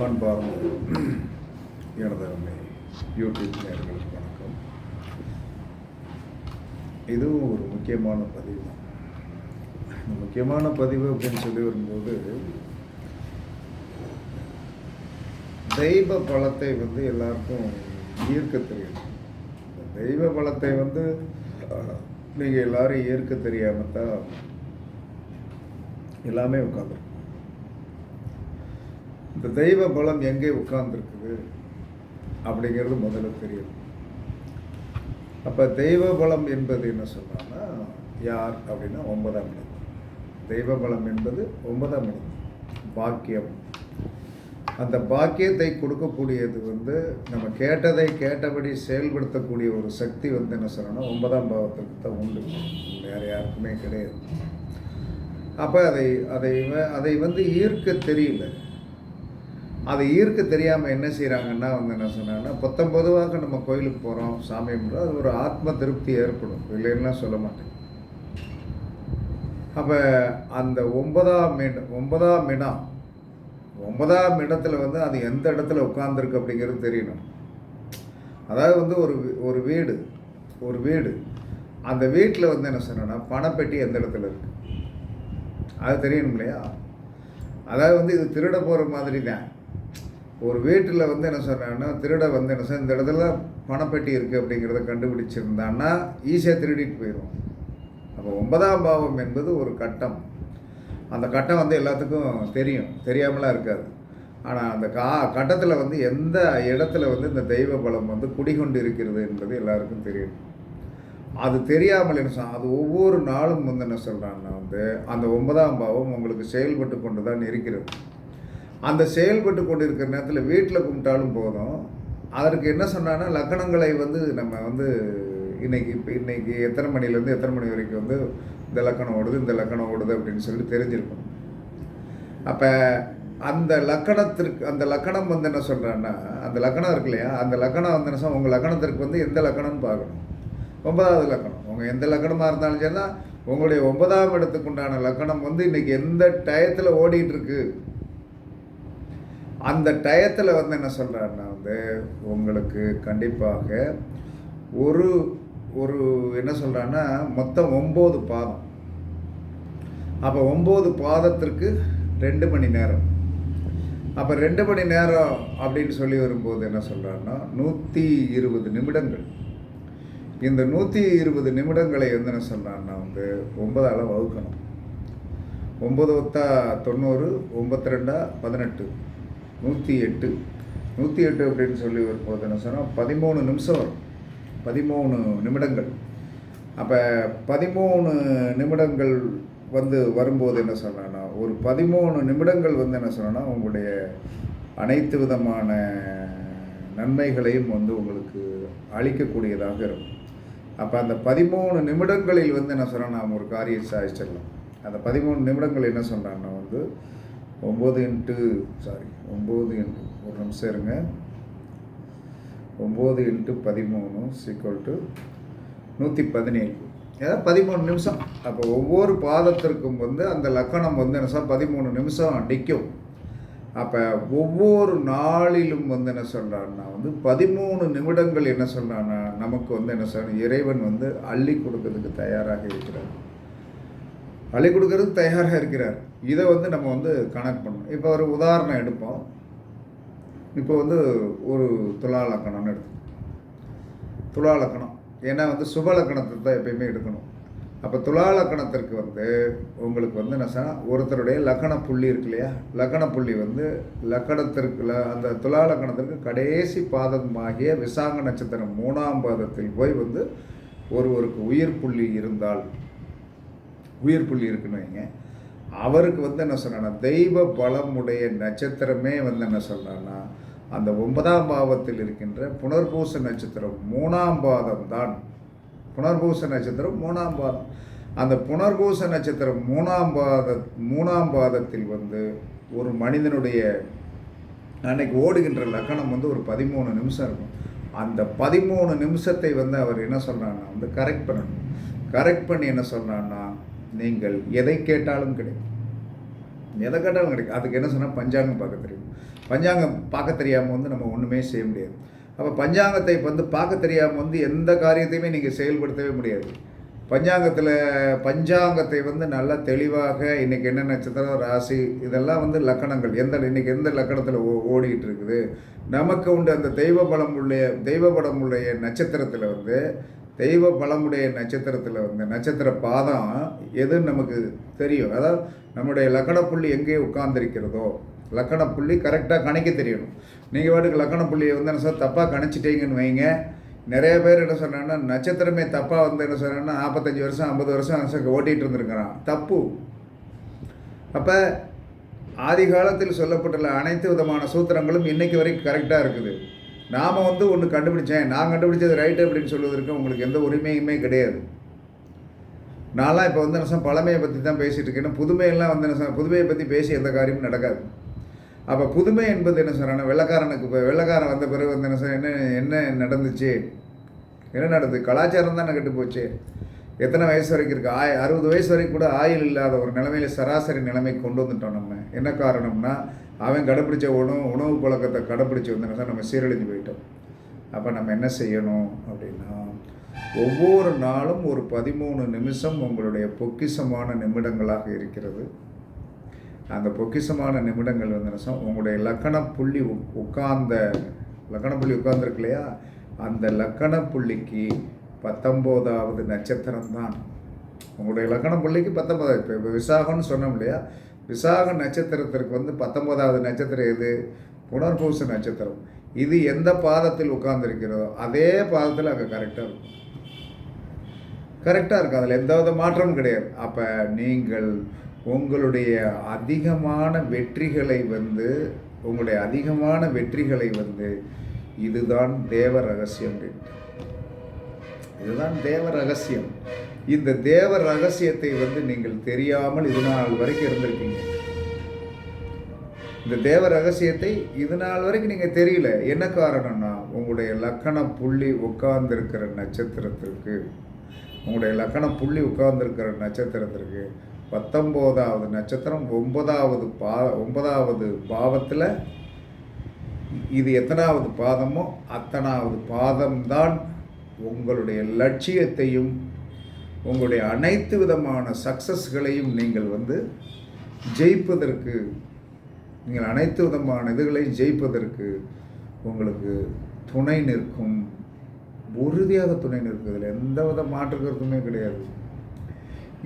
பண்பார்ந்த எனதருமை யூடியூப் நேர்களுக்கு வணக்கம். இதுவும் ஒரு முக்கியமான பதிவு. தான் இந்த முக்கியமான பதிவு அப்படின்னு சொல்லி வரும்போது தெய்வ பலத்தை வந்து எல்லாருக்கும் ஈர்க்க தெரியும். இந்த தெய்வ பலத்தை வந்து நீங்கள் எல்லாரும் ஈர்க்க தெரியாமல் தான் எல்லாமே உட்காந்துருக்கும் இந்த தெய்வ பலம் எங்கே உட்கார்ந்துருக்குது அப்படிங்கிறது முதல்ல தெரியும். அப்போ தெய்வ பலம் என்பது என்ன சொன்னான்னா யார் அப்படின்னா ஒன்பதாம் இடம். தெய்வ பலம் என்பது ஒன்பதாம் இடம். பாக்கியம். அந்த பாக்கியத்தை கொடுக்கக்கூடியது வந்து நம்ம கேட்டதை கேட்டபடி செயல்படுத்தக்கூடிய ஒரு சக்தி வந்து என்ன சொல்லணும்னா ஒன்பதாம் பாவத்திற்கு தான் உண்டு. வேறு யாருக்குமே கிடையாது. அப்போ அதை அதை அதை வந்து ஈர்க்க தெரியல. அதை ஈர்க்க தெரியாமல் என்ன செய்கிறாங்கன்னா வந்து என்ன சொன்னாங்கன்னா பத்தொம்பதுவாக பொதுவாக நம்ம கோயிலுக்கு போகிறோம் சாமி கும்பிட்றோம். அது ஒரு ஆத்ம திருப்தி ஏற்படும். இல்லைன்னா சொல்ல மாட்டேன். அப்போ அந்த ஒன்பதாம் இடம் ஒன்பதாம் இடம் ஒன்பதாம் இடத்துல வந்து அது எந்த இடத்துல உட்காந்துருக்கு அப்படிங்கிறது தெரியணும். அதாவது வந்து ஒரு ஒரு வீடு ஒரு வீடு. அந்த வீட்டில் வந்து என்ன சொன்னேன்னா பணப்பெட்டி எந்த இடத்துல இருக்குது அது தெரியணும் இல்லையா? அதாவது வந்து இது திருட போகிற மாதிரி தான். ஒரு வீட்டில் வந்து என்ன சொன்னான்னா திருட வந்து என்ன சொன்ன இந்த இடத்துல பணப்பெட்டி இருக்குது அப்படிங்கிறத கண்டுபிடிச்சிருந்தான்னா ஈஸியாக திருடிட்டு போயிடும் அப்போ ஒன்பதாம் பாவம் என்பது ஒரு கட்டம். அந்த கட்டம் வந்து எல்லாத்துக்கும் தெரியும். தெரியாமலாம் இருக்காது. ஆனால் அந்த கா கட்டத்தில் வந்து எந்த இடத்துல வந்து இந்த தெய்வ பலம் வந்து குடிகொண்டு இருக்கிறது என்பது எல்லாருக்கும் தெரியும். அது தெரியாமல் என்ன சொல் அது ஒவ்வொரு நாளும் வந்து என்ன சொல்கிறான்னா வந்து அந்த ஒன்பதாம் பாவம் உங்களுக்கு செயல்பட்டு கொண்டு தான் இருக்கிறது. அந்த செயல்பட்டு கொண்டிருக்கிற நேரத்தில் வீட்டில் கும்பிட்டாலும் போதும். அதற்கு என்ன சொன்னான்னா லக்கணங்களை வந்து நம்ம வந்து இன்னைக்கு இப்போ இன்னைக்கு எத்தனை மணிலேருந்து எத்தனை மணி வரைக்கும் வந்து இந்த லக்கணம் ஓடுது இந்த லக்கணம் ஓடுது அப்படின்னு சொல்லி தெரிஞ்சிருக்கும். அப்போ அந்த லக்கணத்திற்கு அந்த லக்கணம் வந்து என்ன சொல்கிறான்னா அந்த லக்கணம் இருக்கு இல்லையா? அந்த லக்கணம் வந்து என்ன உங்கள் லக்கணத்திற்கு வந்து எந்த லக்கணம்னு பார்க்கணும். ஒன்பதாவது லக்கணம். உங்கள் எந்த லக்கணமாக இருந்தாலும் சரினா உங்களுடைய ஒன்பதாம் இடத்துக்கு உண்டான லக்கணம் வந்து இன்றைக்கி எந்த டயத்தில் ஓடிட்டுருக்கு அந்த டயத்தில் வந்து என்ன சொல்கிறாருன்னா வந்து உங்களுக்கு கண்டிப்பாக ஒரு ஒரு என்ன சொல்கிறான்னா மொத்தம் ஒம்பது பாதம். அப்போ ஒம்பது பாதத்திற்கு ரெண்டு மணி நேரம். அப்போ ரெண்டு மணி நேரம் அப்படின்னு சொல்லி வரும்போது என்ன சொல்கிறாருன்னா நூற்றி இருபது நிமிடங்கள். இந்த நூற்றி இருபது நிமிடங்களை வந்து என்ன சொல்கிறாருன்னா வந்து ஒன்பதால் வகுக்கணும். ஒம்பது ஒத்தா தொண்ணூறு ஒம்பத்தி ரெண்டா பதினெட்டு. நூற்றி எட்டு. நூற்றி எட்டு அப்படின்னு சொல்லி வரும்போது என்ன சொன்னால் பதிமூணு நிமிஷம் வரும். பதிமூணு நிமிடங்கள். அப்போ பதிமூணு நிமிடங்கள் வந்து வரும்போது என்ன சொன்னேன்னா ஒரு பதிமூணு நிமிடங்கள் வந்து என்ன சொன்னேன்னா உங்களுடைய அனைத்து விதமான நன்மைகளையும் வந்து உங்களுக்கு அளிக்கக்கூடியதாக இருக்கும். அப்போ அந்த பதிமூணு நிமிடங்களில் வந்து என்ன சொன்னால் நாம் ஒரு காரியம் சாதிச்சிடலாம். அந்த பதிமூணு நிமிடங்கள் என்ன சொல்கிறான்னா வந்து ஒம்பது இன்ட்டு சாரி ஒம்பது இன்ட்டு ஒரு நிமிஷம் இருங்க. ஒம்பது இன்ட்டு பதிமூணு சீக்வல் டு நூற்றி பதினேழு. ஏதாவது பதிமூணு நிமிஷம். அப்போ ஒவ்வொரு பாதத்திற்கும் வந்து அந்த லக்கணம் வந்து என்ன சார் பதிமூணு நிமிஷம் நிற்கும் அப்போ ஒவ்வொரு நாளிலும் வந்து என்ன சொல்கிறான்னா வந்து பதிமூணு நிமிடங்கள் என்ன சொல்கிறான்னா நமக்கு வந்து என்ன சொல்கிறேன் இறைவன் வந்து அள்ளி கொடுக்கறதுக்கு தயாராக இருக்கிறார். அள்ளி கொடுக்கறதுக்கு தயாராக இருக்கிறார். இதை வந்து நம்ம வந்து கணக்கு பண்ணணும். இப்போ ஒரு உதாரணம் எடுப்போம். இப்போ வந்து ஒரு துலா லக்கணம்னு துளாலக்கணம் துலா லக்கணம் ஏன்னா வந்து சுப லக்கணத்தை தான் எப்பயுமே எடுக்கணும். அப்போ துலா லக்கணத்திற்கு வந்து உங்களுக்கு வந்து என்ன சொன்னால் ஒருத்தருடைய லக்கண புள்ளி இருக்கு இல்லையா? லக்கண புள்ளி வந்து லக்கணத்திற்கு அந்த துலா லக்கணத்திற்கு கடைசி பாதமாகிய விசாங்க நட்சத்திரம் மூணாம் பாதத்தில் போய் வந்து ஒருவருக்கு உயிர் புள்ளி இருந்தால் உயிர் புள்ளி இருக்குன்னு வைங்க. அவருக்கு வந்து என்ன சொன்னா தெய்வ பலமுடைய நட்சத்திரமே வந்து என்ன சொல்கிறான்னா அந்த ஒன்பதாம் பாவத்தில் இருக்கின்ற புனர்பூச நட்சத்திரம் மூணாம் பாதம் தான் புனர்பூச நட்சத்திரம் மூணாம் பாதம். அந்த புனர்பூச நட்சத்திரம் மூணாம் பாத மூணாம் பாதத்தில் வந்து ஒரு மனிதனுடைய அன்னைக்கு ஓடுகின்ற லக்கணம் வந்து ஒரு பதிமூணு நிமிஷம் இருக்கும். அந்த பதிமூணு நிமிஷத்தை வந்து அவர் என்ன சொல்றாருன்னா வந்து கரெக்ட் பண்ணணும். கரெக்ட் பண்ணி என்ன சொல்கிறான்னா நீங்கள் எதை கேட்டாலும் கிடைக்கும். எதை கேட்டாலும் கிடைக்கும். அதுக்கு என்ன சொன்னால் பஞ்சாங்கம் பார்க்க தெரியும். பஞ்சாங்கம் பார்க்க தெரியாமல் வந்து நம்ம ஒன்றுமே செய்ய முடியாது. அப்போ பஞ்சாங்கத்தை வந்து பார்க்க தெரியாமல் வந்து எந்த காரியத்தையுமே நீங்கள் செயல்படுத்தவே முடியாது. பஞ்சாங்கத்தில் பஞ்சாங்கத்தை வந்து நல்லா தெளிவாக இன்றைக்கி என்ன நட்சத்திரம் ராசி இதெல்லாம் வந்து லக்கணங்கள். எந்த இன்றைக்கி எந்த லக்கணத்தில் ஓ ஓடிக்கிட்டு இருக்குது? நமக்கு உண்டு அந்த தெய்வ பலம் உள்ள தெய்வ பலம் உள்ள நட்சத்திரத்தில் வந்து தெய்வ பலமுடைய நட்சத்திரத்தில் வந்து நட்சத்திர பாதம் எதுன்னு நமக்கு தெரியும்? அதாவது நம்முடைய லக்கண புள்ளி எங்கே உட்கார்ந்திருக்கிறதோ லக்கண புள்ளி கரெக்டாக கணிக்க தெரியணும். நீங்கள் வாட்டுக்கு லக்கண புள்ளியை வந்து என்ன சார் தப்பாக கணிச்சிட்டீங்கன்னு வைங்க. நிறைய பேர் என்ன சொன்னாங்கன்னா நட்சத்திரமே தப்பாக வந்து என்ன சொன்னாங்கன்னா நாற்பத்தஞ்சு வருஷம் ஐம்பது வருஷம் ஓட்டிகிட்டு இருந்திருக்கிறான். தப்பு. அப்போ ஆதி காலத்தில் சொல்லப்பட்டுள்ள அனைத்து விதமான சூத்திரங்களும் இன்றைக்கு வரைக்கும் கரெக்டாக இருக்குது. நாம் வந்து ஒன்று கண்டுபிடிச்சேன். நான் கண்டுபிடிச்சது ரைட்டு அப்படின்னு சொல்வதற்கு உங்களுக்கு எந்த உரிமையுமே கிடையாது. நான்லாம் இப்போ வந்து என்ன பழமையை பற்றி தான் பேசிகிட்டு இருக்கேன். புதுமையெல்லாம் வந்து என்ன புதுமையை பற்றி பேசி எந்த காரியமும் நடக்காது. அப்போ புதுமை என்பது என்ன சொல்கிறாங்க வெள்ளக்காரனுக்கு இப்போ வெள்ளக்காரன் வந்த பிறகு வந்து என்ன என்ன என்ன நடந்துச்சு? என்ன நடந்தது? கலாச்சாரம் தானே கெட்டு போச்சு. எத்தனை வயசு வரைக்கும் இருக்குது ஆய் அறுபது வயசு வரைக்கும் கூட ஆயில் இல்லாத ஒரு நிலைமையில் சராசரி நிலைமை கொண்டு வந்துட்டோம் நம்ம. என்ன காரணம்னா அவன் கடைப்பிடிச்ச உணவு உணவு பழக்கத்தை கடைப்பிடிச்சி வந்து நம்ம சீரழிஞ்சு போயிட்டோம். அப்போ நம்ம என்ன செய்யணும் அப்படின்னா ஒவ்வொரு நாளும் ஒரு பதிமூணு நிமிஷம் உங்களுடைய பொக்கிசமான நிமிடங்களாக இருக்கிறது. அந்த பொக்கிசமான நிமிடங்கள் வந்து உங்களுடைய லக்கண புள்ளி உட்கார்ந்த லக்கண புள்ளி உட்கார்ந்துருக்கு இல்லையா? அந்த லக்கண புள்ளிக்கு பத்தொம்போதாவது நட்சத்திரம் தான் உங்களுடைய லக்கண புள்ளிக்கு பத்தொம்போதாவது இப்போ விசாகம்னு சொன்னோம் இல்லையா? விசாக நட்சத்திரத்திற்கு வந்து பத்தொன்பதாவது நட்சத்திரம் எது? புனர்பூச நட்சத்திரம். இது எந்த பாதத்தில் உட்கார்ந்துருக்கிறதோ அதே பாதத்தில் அங்கே கரெக்டாக இருக்கும். கரெக்டாக இருக்கும். அதில் எந்த வித மாற்றமும் கிடையாது. அப்போ நீங்கள் உங்களுடைய அதிகமான வெற்றிகளை வந்து உங்களுடைய அதிகமான வெற்றிகளை வந்து இதுதான் தேவ ரகசியம் அப்படின்ட்டு இதுதான் தேவ ரகசியம். இந்த தேவ ரகசியத்தை வந்து நீங்கள் தெரியாமல் இது நாள் வரைக்கும் இருந்திருக்கீங்க. இந்த தேவ ரகசியத்தை இது நாள் வரைக்கும் நீங்கள் தெரியல. என்ன காரணம்னா உங்களுடைய லக்கண புள்ளி உட்கார்ந்துருக்கிற நட்சத்திரத்திற்கு உங்களுடைய லக்கண புள்ளி உட்கார்ந்துருக்கிற நட்சத்திரத்திற்கு பத்தொம்போதாவது நட்சத்திரம் ஒன்பதாவது பா ஒன்பதாவது பாவத்தில் இது எத்தனாவது பாதமோ அத்தனாவது பாதம்தான் உங்களுடைய லட்சியத்தையும் உங்களுடைய அனைத்து விதமான சக்ஸஸ்களையும் நீங்கள் வந்து ஜெயிப்பதற்கு நீங்கள் அனைத்து விதமான இதுகளையும் ஜெயிப்பதற்கு உங்களுக்கு துணை நிற்கும் உறுதியாக துணை நிற்குதில் எந்த வித மாற்று கருத்துமே கிடையாது.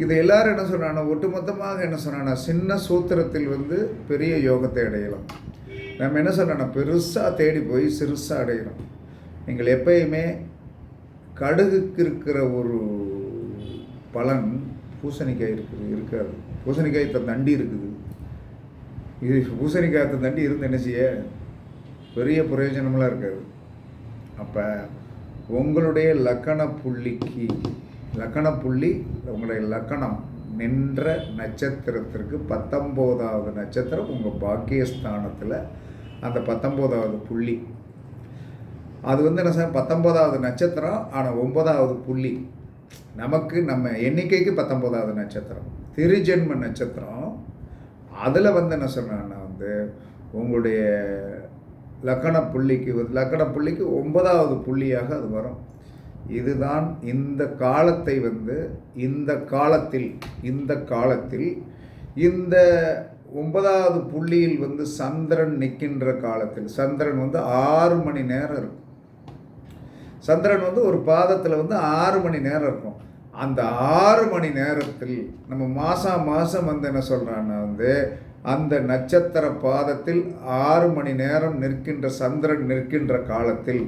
இது எல்லாரும் என்ன சொன்னான்னா ஒட்டுமொத்தமாக என்ன சொன்னான்னா சின்ன சூத்திரத்தில் வந்து பெரிய யோகத்தை அடையலாம். நம்ம என்ன சொன்னோன்னா பெருசாக தேடி போய் சிறுசாக அடையிறோம் நீங்கள் எப்பயுமே கடுகுக்கு இருக்கிற ஒரு பலன் பூசணிக்காய் இருக்குது இருக்காது. பூசணிக்காய் தண்டி இருக்குது. இது பூசணிக்காய் தண்டி இருந்து என்ன செய்ய? பெரிய பிரயோஜனமெலாம் இருக்காது. அப்போ உங்களுடைய லக்கண புள்ளிக்கு லக்கண புள்ளி உங்களுடைய லக்கணம் நின்ற நட்சத்திரத்திற்கு பத்தொம்போதாவது நட்சத்திரம் உங்கள் பாக்கியஸ்தானத்தில் அந்த பத்தொம்போதாவது புள்ளி. அது வந்து என்ன சார்? பத்தொம்போதாவது நட்சத்திரம் ஆனால் ஒன்பதாவது புள்ளி. நமக்கு நம்ம எண்ணிக்கைக்கு பத்தொம்போதாவது நட்சத்திரம். திருஜென்ம நட்சத்திரம். அதில் வந்து என்ன சொன்னான்னா வந்து உங்களுடைய லக்கண புள்ளிக்கு லக்கண புள்ளிக்கு ஒன்பதாவது புள்ளியாக அது வரும். இதுதான் இந்த காலத்தை வந்து இந்த காலத்தில் இந்த காலத்தில் இந்த ஒன்பதாவது புள்ளியில் வந்து சந்திரன் நிற்கின்ற காலத்தில் சந்திரன் வந்து ஆறு மணி நேரம் இருக்கும். சந்திரன் வந்து ஒரு பாதத்தில் வந்து ஆறு மணி நேரம் இருக்கும். அந்த ஆறு மணி நேரத்தில் நம்ம மாதம் மாதம் வந்து என்ன சொல்கிறான்னா வந்து அந்த நட்சத்திர பாதத்தில் ஆறு மணி நேரம் நிற்கின்ற சந்திரன் நிற்கின்ற காலத்தில்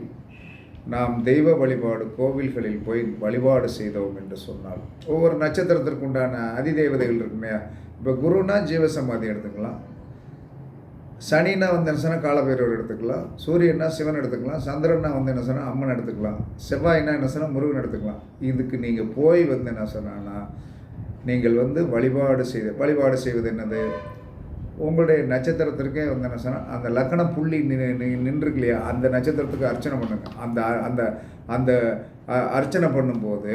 நாம் தெய்வ வழிபாடு கோவில்களில் போய் வழிபாடு செய்தோம் என்று சொன்னால் ஒவ்வொரு நட்சத்திரத்திற்கு உண்டான அதிதேவதைகள் இருக்குமே இப்போ குருனா ஜீவசமாதி எடுத்துக்கலாம். சனினா வந்து என்ன சொன்னால் காலபைரவர் எடுத்துக்கலாம். சூரியன்னா சிவன் எடுத்துக்கலாம். சந்திரன்னா வந்து என்ன சொன்னால் அம்மன் எடுத்துக்கலாம். செவ்வாய்னா என்ன சொன்னால் முருகன் எடுத்துக்கலாம். இதுக்கு நீங்கள் போய் வந்து என்ன சொன்னான்னா நீங்கள் வந்து வழிபாடு செய்த வழிபாடு செய்வது என்னது? உங்களுடைய நட்சத்திரத்திற்கே வந்து என்ன சொன்னால் அந்த லக்கண புள்ளி நின்றுருக்கு இல்லையா அந்த நட்சத்திரத்துக்கு அர்ச்சனை பண்ணுங்க. அந்த அந்த அந்த அர்ச்சனை பண்ணும்போது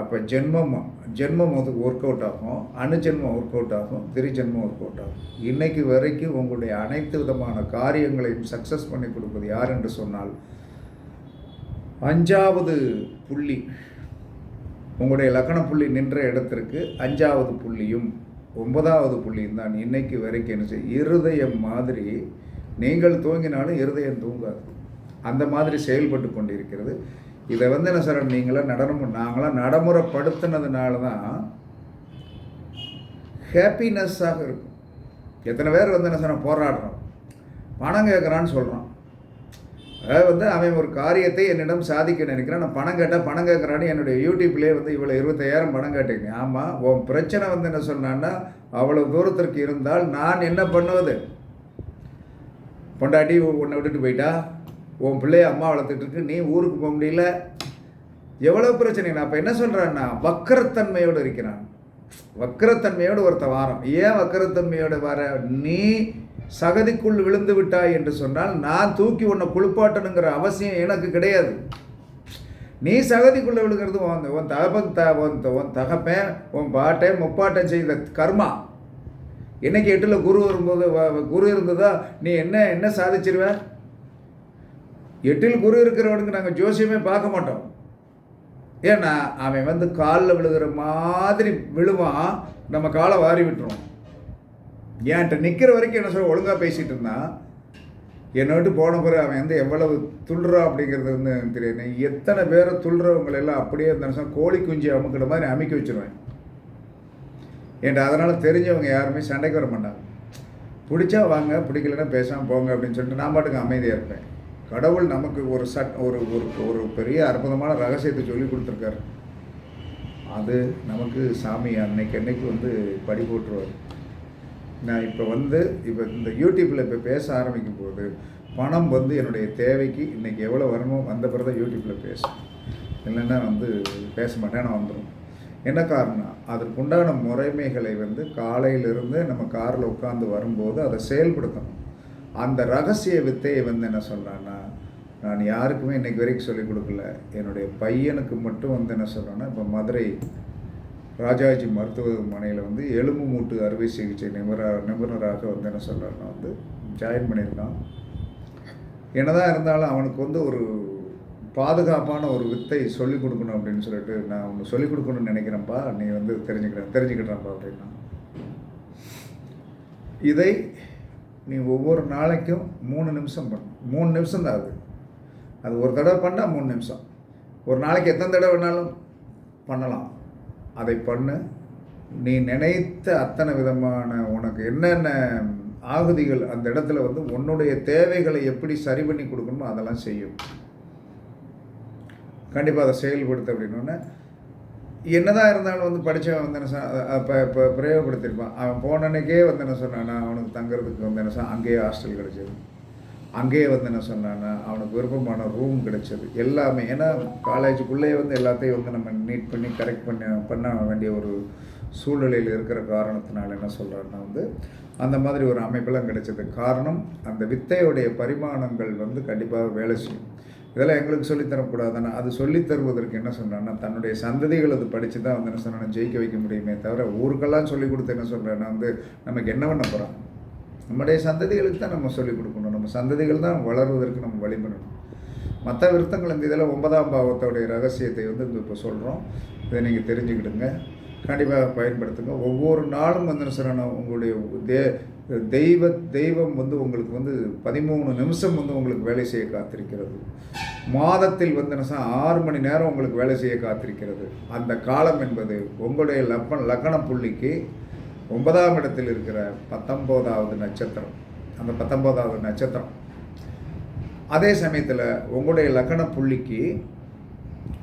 அப்போ ஜென்மம் ஜென்மம் வந்து ஒர்க் அவுட் ஆகும் அணுஜென்மம் ஒர்க் அவுட் ஆகும் திரிஜென்மம் ஒர்க் அவுட் ஆகும். இன்னைக்கு வரைக்கும் உங்களுடைய அனைத்து விதமான காரியங்களையும் சக்ஸஸ் பண்ணி கொடுப்பது யார் என்று சொன்னால் அஞ்சாவது புள்ளி உங்களுடைய லக்கண புள்ளி நின்ற இடத்திற்கு அஞ்சாவது புள்ளியும் ஒன்பதாவது புள்ளியும் தான் இன்னைக்கு வரைக்கும் என்ன செய்ய இருதயம் மாதிரி நீங்கள் தூங்கினாலும் இருதயம் தூங்காது. அந்த மாதிரி செயல்பட்டு கொண்டிருக்கிறது. இதை வந்து என்ன சார் நீங்களாம் நடனம் நாங்களாம் நடைமுறைப்படுத்தினதுனால தான் ஹாப்பினஸ்ஸாக இருக்கும். எத்தனை பேர் வந்து என்ன சார் போராடுறோம். பணம் கேட்குறான்னு சொல்கிறான் அதாவது வந்து அவன் ஒரு காரியத்தை என்னிடம் சாதிக்க நினைக்கிறான். நான் பணம் கேட்டால் பணம் கேட்குறான்னு என்னுடைய யூடியூப்லேயே வந்து இவ்வளோ இருபத்தாயிரம் பணம் கேட்டீங்க. ஆமாம் உன் பிரச்சனை வந்து என்ன சொன்னான்னா அவ்வளோ தூரத்திற்கு இருந்தால் நான் என்ன பண்ணுவது? பொண்டாட்டி உன்னை விட்டுட்டு போயிட்டா? உன் பிள்ளைய அம்மா வளர்த்துட்டு நீ ஊருக்கு போக முடியல. எவ்வளோ பிரச்சனை நான் அப்போ என்ன சொல்கிறேன்னா வக்கரத்தன்மையோடு இருக்கிறான். வக்கரத்தன்மையோடு ஒருத்த வாரம் ஏன் வக்கரத்தன்மையோடு வர? நீ சகதிக்குள் விழுந்து விட்டாய் என்று சொன்னால் நான் தூக்கி உன்னை குளிப்பாட்டணுங்கிற அவசியம் எனக்கு கிடையாது. நீ சகதிக்குள்ளே விழுகிறது உன் உன் தகப்பன் த உன் தகப்பேன் உன் பாட்டேன் உன் பாட்டை முப்பாட்டம் செய்த கர்மா. என்னைக்கு எட்டில் குரு வரும்போது வ- குரு இருந்ததா? நீ என்ன என்ன சாதிச்சிருவேன் எட்டில் குரு இருக்கிறவனுக்கு நாங்கள் ஜோசியமே பார்க்க மாட்டோம். ஏன்னா அவன் வந்து காலில் விழுகிற மாதிரி விழுவான் நம்ம காலை வாரி விட்டுருவோம் என்கிட்ட நிற்கிற வரைக்கும் என்ன சொல்ல ஒழுங்காக பேசிகிட்டு இருந்தான். என்னை விட்டு போன பிறகு அவன் வந்து எவ்வளவு துள்ளுறா அப்படிங்கிறது வந்து எனக்கு தெரியாது. நீ எத்தனை பேரை துள்ளுறவங்களெல்லாம் அப்படியே இருந்த நிமிஷம் கோழி குஞ்சு அமுக்கிற மாதிரி அமைக்க வச்சிருவேன். ஏன்டா அதனால் தெரிஞ்சவங்க யாருமே சண்டைக்கு வர மாட்டாங்க. பிடிச்சா வாங்க பிடிக்கலன்னா பேசாமல் போங்க அப்படின்னு சொல்லிட்டு நான் பாட்டுக்கு அமைதியாக இருப்பேன். கடவுள் நமக்கு ஒரு சட் ஒரு ஒரு ஒரு பெரிய அற்புதமான ரகசியத்தை சொல்லி கொடுத்துருக்காரு. அது நமக்கு சாமி அன்னைக்கு அன்னைக்கு வந்து படி போட்டுருவார். நான் இப்போ வந்து இப்போ இந்த யூடியூப்பில் இப்போ பேச ஆரம்பிக்கும் போது பணம் வந்து என்னுடைய தேவைக்கு இன்றைக்கி எவ்வளோ வரணுமோ வந்த பிறகு தான் யூடியூப்பில் பேசும் இல்லைன்னா வந்து பேச மாட்டேன் நான் வந்துடும் என்ன காரணம் அதற்குண்டான முறைமைகளை வந்து காலையிலிருந்து நம்ம காரில் உட்காந்து வரும்போது அதை செயல்படுத்தணும். அந்த ரகசிய வித்தையை வந்து என்ன சொல்கிறான்னா நான் யாருக்குமே இன்றைக்கி வரைக்கும் சொல்லிக் கொடுக்கல. என்னுடைய பையனுக்கு மட்டும் வந்து என்ன சொல்கிறேன்னா இப்போ மதுரை ராஜாஜி மருத்துவமனையில் வந்து எலும்பு மூட்டு அறுவை சிகிச்சை நிபுணரா நிபுணராக வந்து என்ன சொல்கிறாருன்னா வந்து ஜாயின் பண்ணியிருக்கான். என்னதான் இருந்தாலும் அவனுக்கு வந்து ஒரு பாதுகாப்பான ஒரு வித்தை சொல்லிக் கொடுக்கணும் அப்படின்னு சொல்லிட்டு நான் உனக்கு சொல்லிக் கொடுக்கணும்னு நினைக்கிறேன்ப்பா. நீ வந்து தெரிஞ்சுக்கிறேன் தெரிஞ்சுக்கிட்டேன்ப்பா அப்படின்னா. இதை நீ ஒவ்வொரு நாளைக்கும் மூணு நிமிஷம் பண்ணு. மூணு நிமிஷம் தான் அது. அது ஒரு தடவை பண்ணால் மூணு நிமிஷம். ஒரு நாளைக்கு எத்தனை தடவை வேணாலும் பண்ணலாம். அதை பண்ணு. நீ நினைத்த அத்தனை விதமான உனக்கு என்னென்ன ஆகுதிகள் அந்த இடத்துல வந்து உன்னுடைய தேவைகளை எப்படி சரி பண்ணி கொடுக்கணுமோ அதெல்லாம் செய்யும். கண்டிப்பாக அதை செயல்படுத்த அப்படின்னோடனே என்னதான் இருந்தாலும் வந்து படித்தவன் வந்து என்ன சொன்னா, இப்போ இப்போ பிரயோகப்படுத்தியிருப்பான். அவன் போன அன்னைக்கே வந்து என்ன சொன்னானா அவனுக்கு தங்குறதுக்கு வந்து என்ன சொன்ன அங்கேயே ஹாஸ்டல் கிடைச்சது. அங்கேயே வந்து என்ன சொன்னான்னா அவனுக்கு விருப்பமான ரூம் கிடைச்சது. எல்லாமே ஏன்னா காலேஜுக்குள்ளேயே வந்து எல்லாத்தையும் வந்து நம்ம நீட் பண்ணி கரெக்ட் பண்ண பண்ண வேண்டிய ஒரு சூழ்நிலையில் இருக்கிற காரணத்தினால என்ன சொல்கிறாருன்னா வந்து அந்த மாதிரி ஒரு அமைப்பெல்லாம் கிடைச்சது காரணம் அந்த வித்தையுடைய பரிமாணங்கள் வந்து கண்டிப்பாக வேலை செய்யும். இதெல்லாம் எங்களுக்கு சொல்லித்தரக்கூடாதுன்னா அது சொல்லித்தருவதற்கு என்ன சொன்னான்னா தன்னுடைய சந்ததிகள் அது படித்து தான் வந்து என்ன சொன்னா ஜெயிக்க வைக்க முடியுமே தவிர ஊருக்கெல்லாம் சொல்லிக் கொடுத்து என்ன சொல்கிறேன்னா வந்து நமக்கு என்ன பண்ண போகிறோம் நம்முடைய சந்ததிகளுக்கு தான் நம்ம சொல்லிக் கொடுக்கணும். நம்ம சந்ததிகள் தான் வளர்வதற்கு நம்ம வழி பண்ணணும் மற்ற விருத்தங்கள் இந்த இதில் ஒன்பதாம் பாவத்தோடைய ரகசியத்தை வந்து இப்போ சொல்கிறோம் இதை நீங்கள் தெரிஞ்சுக்கிடுங்க. கண்டிப்பாக பயன்படுத்துங்க. ஒவ்வொரு நாளும் வந்து என்ன சொல்லணும் உங்களுடைய தே தெய்வ தெய்வம் வந்து உங்களுக்கு வந்து பதிமூணு நிமிஷம் வந்து உங்களுக்கு வேலை செய்ய காத்திருக்கிறது. மாதத்தில் வந்து என்ன ஆறு மணி நேரம் உங்களுக்கு வேலை செய்ய காத்திருக்கிறது. அந்த காலம் என்பது உங்களுடைய லப்ப லக்கண புள்ளிக்கு ஒன்பதாம் இடத்தில் இருக்கிற பத்தொம்போதாவது நட்சத்திரம். அந்த பத்தொம்போதாவது நட்சத்திரம். அதே சமயத்தில் உங்களுடைய லக்கண புள்ளிக்கு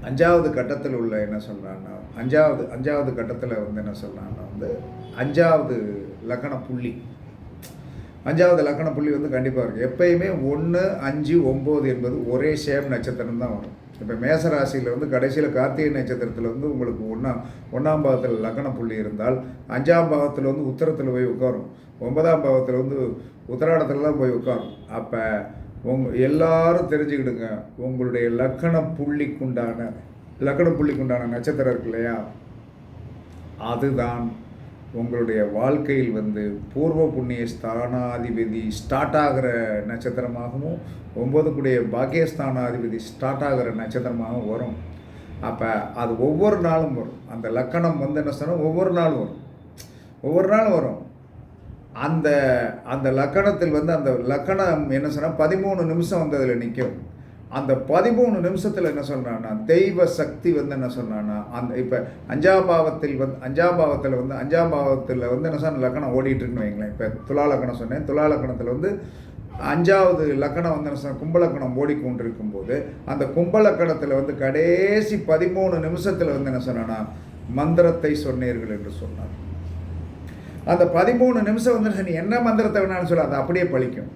அஞ்சாவது கட்டத்தில் உள்ள என்ன சொல்கிறான்னா அஞ்சாவது அஞ்சாவது கட்டத்தில் வந்து என்ன சொல்கிறான்னா வந்து அஞ்சாவது லக்கண புள்ளி. அஞ்சாவது லக்கண புள்ளி வந்து கண்டிப்பாக இருக்குது எப்பயுமே ஒன்று அஞ்சு ஒம்பது என்பது ஒரே சேம் நட்சத்திரம் தான் வரும். இப்போ மேசராசியில் வந்து கடைசியில் கார்த்திகை நட்சத்திரத்தில் வந்து உங்களுக்கு ஒன்றாம் ஒன்றாம் பாகத்தில் லக்கண புள்ளி இருந்தால் அஞ்சாம் பாகத்தில் வந்து உத்தரத்தில் போய் உட்காரும். ஒன்பதாம் பாகத்தில் வந்து உத்தராடத்தில் தான் போய் உட்காரும். அப்போ உங் எல்லாரும் தெரிஞ்சுக்கிடுங்க உங்களுடைய லக்கண புள்ளிக்குண்டான லக்கண புள்ளிக்குண்டான நட்சத்திரம் இருக்கு இல்லையா? அதுதான் உங்களுடைய வாழ்க்கையில் வந்து பூர்வ புண்ணிய ஸ்தானாதிபதி ஸ்டார்ட் ஆகிற நட்சத்திரமாகவும் ஒம்பதுக்குடைய பாக்கியஸ்தானாதிபதி ஸ்டார்ட் ஆகிற நட்சத்திரமாகவும் வரும். அப்போ அது ஒவ்வொரு நாளும் வரும். அந்த லக்கணம் வந்து என்ன சொன்னால் ஒவ்வொரு நாளும் வரும். ஒவ்வொரு நாளும் வரும். அந்த அந்த லக்கணத்தில் வந்து அந்த லக்கணம் என்ன சொன்னால் பதிமூணு நிமிஷம் வந்து அதில் நிற்கும். அந்த பதிமூணு நிமிஷத்தில் என்ன சொல்கிறான்னா தெய்வ சக்தி வந்து என்ன சொன்னான்னா அந்த இப்போ அஞ்சாம் பாவத்தில் வந்து அஞ்சாம் பாவத்தில் வந்து அஞ்சாம் பாவத்தில் வந்து என்ன சொன்ன லக்கணம் ஓடிட்டுருக்குன்னு வைங்களேன். இப்போ துலா லக்கணம் சொன்னேன். துலா லக்கணத்தில் வந்து அஞ்சாவது லக்கணம் வந்து என்ன கும்பலக்கணம் ஓடிக்கொண்டிருக்கும் போது அந்த கும்பலக்கணத்தில் வந்து கடைசி பதிமூணு நிமிஷத்தில் வந்து என்ன சொன்னான்னா மந்திரத்தை சொன்னீர்கள் என்று சொன்னார். அந்த பதிமூணு நிமிஷம் வந்து என்ன மந்திரத்தை வேணாலும் சொல்ல அது அப்படியே பழிக்கும்.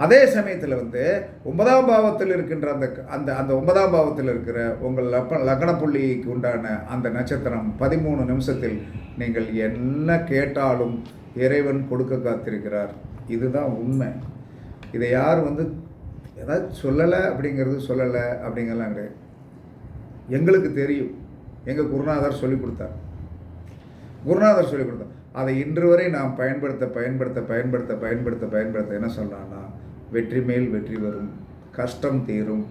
அதே சமயத்தில் வந்து ஒன்பதாம் பாவத்தில் இருக்கின்ற அந்த அந்த அந்த ஒன்பதாம் பாவத்தில் இருக்கிற உங்கள் லப்ப லக்ன புள்ளிக்கு உண்டான அந்த நட்சத்திரம் பதிமூணு நிமிஷத்தில் நீங்கள் என்ன கேட்டாலும் இறைவன் கொடுக்க காத்திருக்கிறார். இதுதான் உண்மை. இதை யார் வந்து ஏதாவது சொல்லலை அப்படிங்கிறது சொல்லலை அப்படிங்கிறலாம் கிடையாது. எங்களுக்கு தெரியும். எங்கள் குருநாதர் சொல்லிக் கொடுத்தார். குருநாதர் சொல்லிக் கொடுத்தார். அதை இன்று வரை நாம் பயன்படுத்த பயன்படுத்த பயன்படுத்த பயன்படுத்த பயன்படுத்த என்ன சொல்கிறான்னா வெற்றி மேல் வெற்றி வரும். கஷ்டம் தீரும்.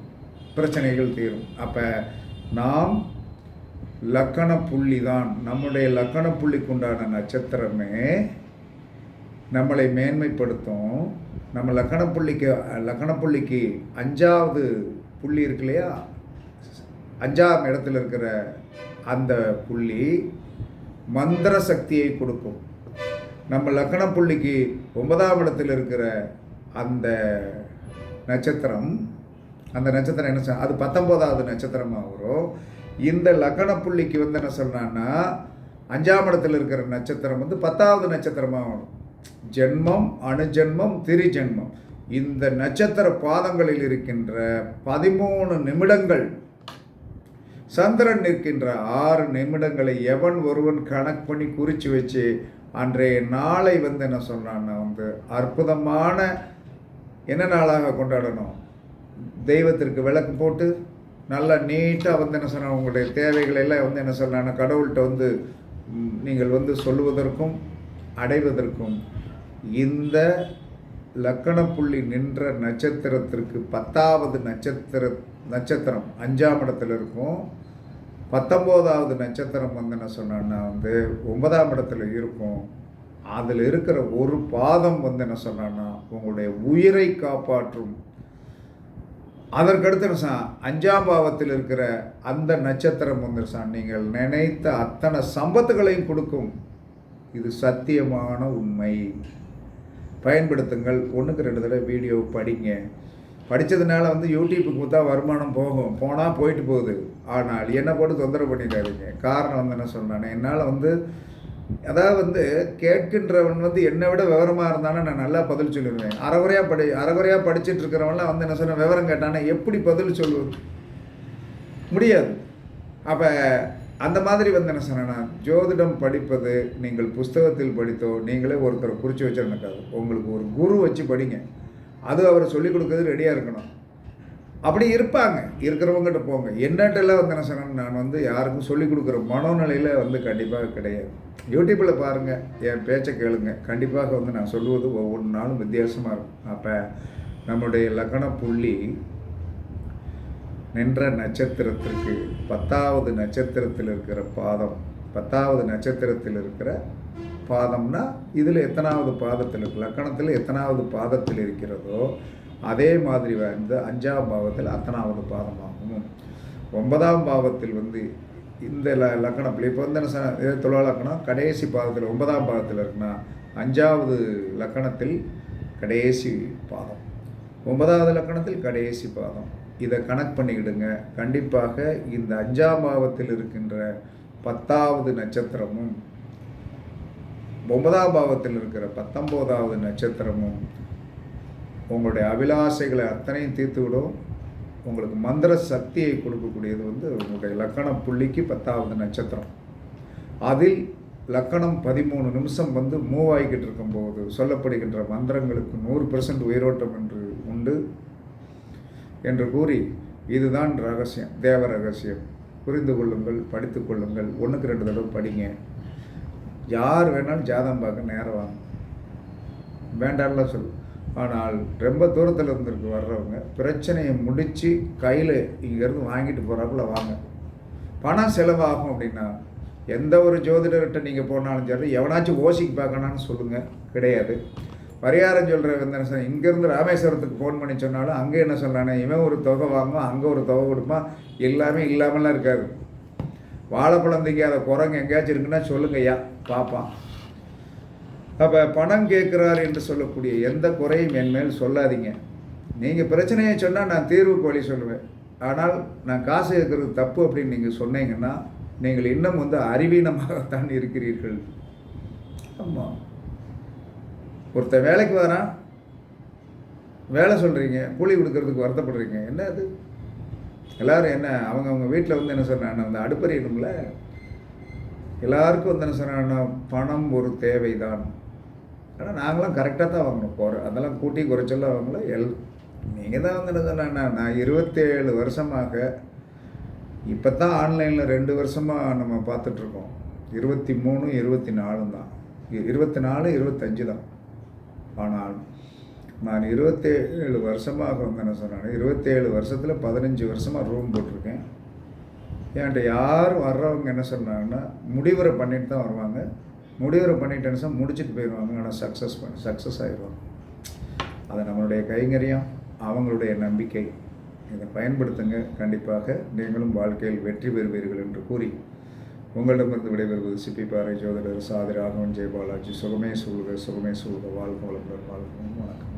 பிரச்சனைகள் தீரும். அப்போ நாம் லக்கண புள்ளி தான் நம்முடைய லக்கண புள்ளிக்குண்டான நட்சத்திரமே நம்மளை மேன்மைப்படுத்தும். நம்ம லக்கண புள்ளிக்கு லக்கண புள்ளிக்கு அஞ்சாவது புள்ளி இருக்கு இல்லையா? அஞ்சாம் இடத்துல இருக்கிற அந்த புள்ளி மந்திர சக்தியை கொடுக்கும். நம்ம லக்கண புள்ளிக்கு ஒன்பதாம் இடத்தில் இருக்கிற அந்த நட்சத்திரம் அந்த நட்சத்திரம் என்ன சொல் அது பத்தொம்போதாவது நட்சத்திரமாக வரும் இந்த லக்கண புள்ளிக்கு வந்து என்ன சொன்னான்னா அஞ்சாம் இடத்துல இருக்கிற நட்சத்திரம் வந்து பத்தாவது நட்சத்திரமாக வரும் ஜென்மம் அணுஜென்மம் திரிஜென்மம். இந்த நட்சத்திர பாதங்களில் இருக்கின்ற பதிமூணு நிமிடங்கள் சந்திரன் நிற்கின்ற ஆறு நிமிடங்களை எவன் ஒருவன் கணக்கு பண்ணி குறித்து வச்சு அன்றைய நாளை வந்து என்ன சொன்னான்னா வந்து அற்புதமான என்ன நாளாக கொண்டாடணும்? தெய்வத்திற்கு விளக்கு போட்டு நல்லா நீட்டாக வந்து என்ன சொன்னால் உங்களுடைய தேவைகளை எல்லாம் வந்து என்ன சொன்னான்னா கடவுள்கிட்ட வந்து நீங்கள் வந்து சொல்லுவதற்கும் அடைவதற்கும் இந்த லக்கண புள்ளி நின்ற நட்சத்திரத்திற்கு பத்தாவது நட்சத்திர நட்சத்திரம் அஞ்சாம் இடத்துல இருக்கும். பத்தொம்போதாவது நட்சத்திரம் வந்து என்ன சொன்னோன்னா வந்து ஒன்பதாம் இடத்துல இருக்கும். அதில் இருக்கிற ஒரு பாதம் வந்து என்ன சொன்னான்னா உங்களுடைய உயிரை காப்பாற்றும். அதற்கடுத்து என்ன சொன்னா, அஞ்சாம் பாவத்தில் இருக்கிற அந்த நட்சத்திரம் வந்து சார் நீங்கள் நினைத்த அத்தனை சம்பத்துகளையும் கொடுக்கும். இது சத்தியமான உண்மை. பயன்படுத்துங்கள். ஒன்றுக்கு ரெண்டு தடவை வீடியோ படிங்க. படித்ததுனால வந்து யூடியூப்புக்கு கொடுத்தா வருமானம் போகும். போனால் போயிட்டு போகுது. ஆனால் என்னை போட்டு தொந்தரவு பண்ணிடாதீங்க. காரணம் வந்து என்ன சொன்னானே என்னால் வந்து அதாவது வந்து கேட்கின்றவன் வந்து என்னை விட விவரமாக இருந்தானே நான் நல்லா பதில் சொல்லிடுவேன். அறகுறையாக படி அறகுறையாக படிச்சுட்டு இருக்கிறவன்லாம் வந்து என்ன சொன்ன விவரம் கேட்டானே எப்படி பதில் சொல்லுவது முடியாது. அப்போ அந்த மாதிரி வந்து என்ன சொன்னேன்னா ஜோதிடம் படிப்பது நீங்கள் புஸ்தகத்தில் படித்தோ நீங்களே ஒருத்தரை குறித்து வச்சிருக்காது உங்களுக்கு ஒரு குரு வச்சு படிங்க. அது அவர் சொல்லிக் கொடுக்கறது ரெடியாக இருக்கணும். அப்படி இருப்பாங்க. இருக்கிறவங்ககிட்ட போங்க. என்னட்டெல்லாம் வந்து என்ன சொன்னேன் நான் வந்து யாருக்கும் சொல்லிக் கொடுக்குற மனோநிலையில் வந்து கண்டிப்பாக கிடையாது. யூடியூப்பில் பாருங்கள் என் பேச்சை கேளுங்க. கண்டிப்பாக வந்து நான் சொல்லுவது ஒவ்வொரு நாளும் வித்தியாசமாக இருக்கும். அப்போ நம்முடைய லக்கண புள்ளி நின்ற நட்சத்திரத்திற்கு பத்தாவது நட்சத்திரத்தில் இருக்கிற பாதம் பத்தாவது நட்சத்திரத்தில் இருக்கிற பாதம்னா இதில் எத்தனாவது பாதத்தில் இருக்கு லக்கணத்தில் எத்தனாவது பாதத்தில் இருக்கிறதோ அதே மாதிரி வந்து அஞ்சாம் பாவத்தில் அத்தனாவது பாதமாகும் ஒன்பதாம் பாவத்தில் வந்து இந்த ல லக்கணத்தில் இப்போ வந்து என்ன சொன்ன- லக்கணம் கடைசி பாதத்தில் ஒன்பதாம் பாதத்தில் இருக்குன்னா அஞ்சாவது லக்கணத்தில் கடைசி பாதம். ஒன்பதாவது லக்கணத்தில் கடைசி பாதம். இதை கணக்கு பண்ணிக்கிடுங்க. கண்டிப்பாக இந்த அஞ்சாம் பாவத்தில் இருக்கின்ற பத்தாவது நட்சத்திரமும் ஒன்பதாம் பாவத்தில் இருக்கிற பத்தொம்போதாவது நட்சத்திரமும் உங்களுடைய அபிலாசைகளை அத்தனையும் தீர்த்து விடும். உங்களுக்கு மந்திர சக்தியை கொடுக்கக்கூடியது வந்து உங்களுடைய லக்கண புள்ளிக்கு பத்தாவது நட்சத்திரம். அதில் லக்கணம் பதிமூணு நிமிஷம் வந்து மூவ் ஆகிக்கிட்டு இருக்கும்போது சொல்லப்படுகின்ற மந்திரங்களுக்கு நூறு பெர்சன்ட் உயிரோட்டம் என்று உண்டு. என்று கூறி இதுதான் ரகசியம் தேவ ரகசியம். புரிந்து கொள்ளுங்கள் படித்து கொள்ளுங்கள். ஒன்றுக்கு ரெண்டு தடவை படிங்க. யார் வேணாலும் ஜாதம் பார்க்க நேரம் வாங்க வேண்டாம்லாம் சொல்லு. ஆனால் ரொம்ப தூரத்தில் இருந்துருக்கு வர்றவங்க. பிரச்சனையை முடித்து கையில் இங்கேருந்து வாங்கிட்டு போகிறாப்புல வாங்க. பணம் செலவாகும் அப்படின்னா எந்த ஒரு ஜோதிடர்கிட்ட நீங்கள் போனாலும் சரி எவனாச்சும் ஓசிக்கு பார்க்கணும்னு சொல்லுங்கள் கிடையாது. பரிகாரம் சொல்கிற வந்து சார் இங்கேருந்து ராமேஸ்வரத்துக்கு ஃபோன் பண்ணி சொன்னாலும் அங்கே என்ன சொல்கிறானே இவன் ஒரு தொகை வாங்குவான் அங்கே ஒரு தொகை கொடுப்பான். எல்லாமே இல்லாமலாம் இருக்காது. வாழைப்பழம் திங்காத குரங்கு எங்கேயாச்சும் இருக்குன்னா சொல்லுங்க ஐயா பார்ப்பான் அப்போ பணம் கேட்குறார் என்று சொல்லக்கூடிய எந்த குறையும் என் மேல் சொல்லாதீங்க. நீங்கள் பிரச்சனையை சொன்னால் நான் தீர்வுக்கு வழி சொல்லுவேன். ஆனால் நான் காசு கேட்குறது தப்பு அப்படின்னு நீங்கள் சொன்னீங்கன்னா நீங்கள் இன்னும் வந்து அறிவீனமாகத்தான் இருக்கிறீர்கள். ஆமாம் ஒருத்தன் வேலைக்கு வரான். வேலை சொல்கிறீங்க கூலி கொடுக்கறதுக்கு வருத்தப்படுறீங்க. என்ன அது? எல்லோரும் என்ன அவங்க அவங்க வீட்டில் வந்து என்ன சொன்னாங்க? அந்த அடுப்பறியணும்ல. எல்லாருக்கும் வந்து என்ன சொன்னாங்கன்னா பணம் ஒரு தேவைதான். ஆனால் நாங்களாம் கரெக்டாக தான் வாங்கணும். போகிற அதெல்லாம் கூட்டி குறைச்செல்லாம் வாங்கல. எல் நீங்கள் தான் வந்து என்ன நான் இருபத்தேழு வருஷமாக இப்போ தான் ஆன்லைனில் ரெண்டு வருஷமாக நம்ம பார்த்துட்ருக்கோம். இருபத்தி மூணு இருபத்தி நாலும் தான். இ- இருபத்தி நாலு இருபத்தஞ்சு தான். ஆனால் நான் இருபத்தேழு வருஷமாக வந்து என்ன சொன்னேன் இருபத்தேழு வருஷத்தில் பதினஞ்சு வருஷமாக ரூம் போட்டிருக்கேன். என்கிட்ட யார் வர்றவங்க என்ன சொன்னாங்கன்னா முடிவுரை பண்ணிட்டு தான் வருவாங்க. முடிவுரை பண்ணிட்டேன்னு சொன்னா முடிச்சுட்டு போயிடுவாங்க. ஆனால் சக்ஸஸ் பண்ண சக்ஸஸ் ஆயிடுவாங்க. அது நம்மளுடைய கைங்கரியம் அவங்களுடைய நம்பிக்கை. இதை பயன்படுத்துங்க. கண்டிப்பாக நீங்களும் வாழ்க்கையில் வெற்றி பெறுவீர்கள் என்று கூறி உங்களிடமிருந்து விடைபெறுவது சிப்பி பாறை ஜோதிடர் சாதி ராகவன் ஜெயபாலாஜி சுகமே சூழ்க சுகமே சூழ்க. வாழ்க வளமுடன் வாழ்க வணக்கம்.